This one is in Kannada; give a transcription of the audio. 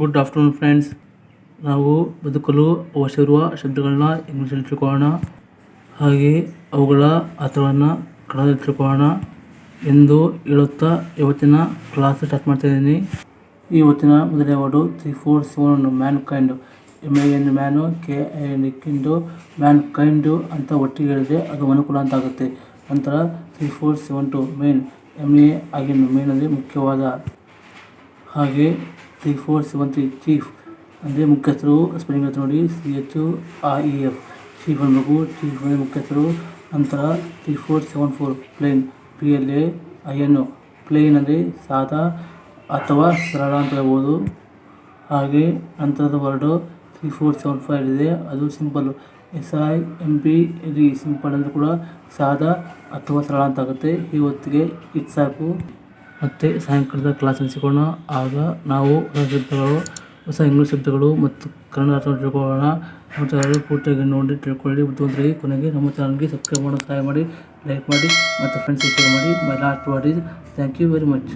ಗುಡ್ ಆಫ್ಟರ್ನೂನ್ ಫ್ರೆಂಡ್ಸ್ ನಾವು ಬದುಕಲು ಅವಶ್ಯವಿರುವ ಶಬ್ದಗಳನ್ನ ಇಂಗ್ಲೀಷಲ್ಲಿ ತಿಳ್ಕೊಳ್ಳೋಣ. ಹಾಗೆ ಅವುಗಳ ಅರ್ಥವನ್ನು ಕನ್ನಡದಲ್ಲಿ ತಿಳ್ಕೊಳ್ಳೋಣ ಎಂದು ಹೇಳುತ್ತಾ ಇವತ್ತಿನ ಕ್ಲಾಸ್ ಸ್ಟಾರ್ಟ್ ಮಾಡ್ತಾ ಇದ್ದೀನಿ. ಇವತ್ತಿನ ಮೊದಲನೇ word three four seven mankind M I N man K I N kind mankind ಅಂತ ಒಟ್ಟಿಗೆ ಹೇಳಿದ್ರೆ ಅದು ಅನುಕೂಲ ಅಂತ ಆಗುತ್ತೆ. ನಂತರ three four seven two main M A ಆಗಿನ ಮೇನಲ್ಲಿ ಮುಖ್ಯವಾದ. ಹಾಗೆ three four seven three chief ಅಂದರೆ ಮುಖ್ಯಸ್ಥರು ಸ್ಪೆಲ್ಲಿಂಗ್ ಹೇಳ್ತಾರೆ ನೋಡಿ C H R E F chief ಅನ್ನಬೇಕು ಚೀಫ್ ಅಂದರೆ ಮುಖ್ಯಸ್ಥರು. ನಂತರ three four seven four plain P L A I N plain ಅಂದರೆ ಸಾದಾ ಅಥವಾ ಸರಳ ಅಂತ ಹೇಳ್ಬೋದು. ಹಾಗೆ ನಂತರದ word three four seven five ಇದೆ. ಅದು simple S I M P ರಿ ಸಿಂಪಲ್ ಅಂದರೆ ಕೂಡ ಸಾದಾ ಅಥವಾ ಸರಳ ಅಂತ ಆಗುತ್ತೆ. ಇವತ್ತಿಗೆ ಇದು ಸಾಕು. ಮತ್ತು ಸಾಯಂಕಾಲದ ಕ್ಲಾಸ್ ಸಿಗೋಣ ಆಗ ನಾವು ಹೊಸ ಶಬ್ದಗಳು, ಹೊಸ ಇಂಗ್ಲೀಷ್ ಶಬ್ದಗಳು ಮತ್ತು ಕನ್ನಡ ಅರ್ಥವನ್ನು ತಿಳ್ಕೊಳ್ಳೋಣ. ಚಾನಲ್ ಪೂರ್ತಿಯಾಗಿ ನೋಡಿ, ತಿಳ್ಕೊಳ್ಳಿ. ಬುದ್ಧಿವಂತರಿಗೆ ಕೊನೆಗೆ ನಮ್ಮ ಚಾನಲ್ಗೆ ಸಬ್ಸ್ಕ್ರೈಬ್ ಮಾಡೋ ಸಹಾಯ ಮಾಡಿ ಲೈಕ್ ಮಾಡಿ, ಮತ್ತು ಫ್ರೆಂಡ್ಸ್ ಶೇರ್ ಮಾಡಿ. My last is thank you very much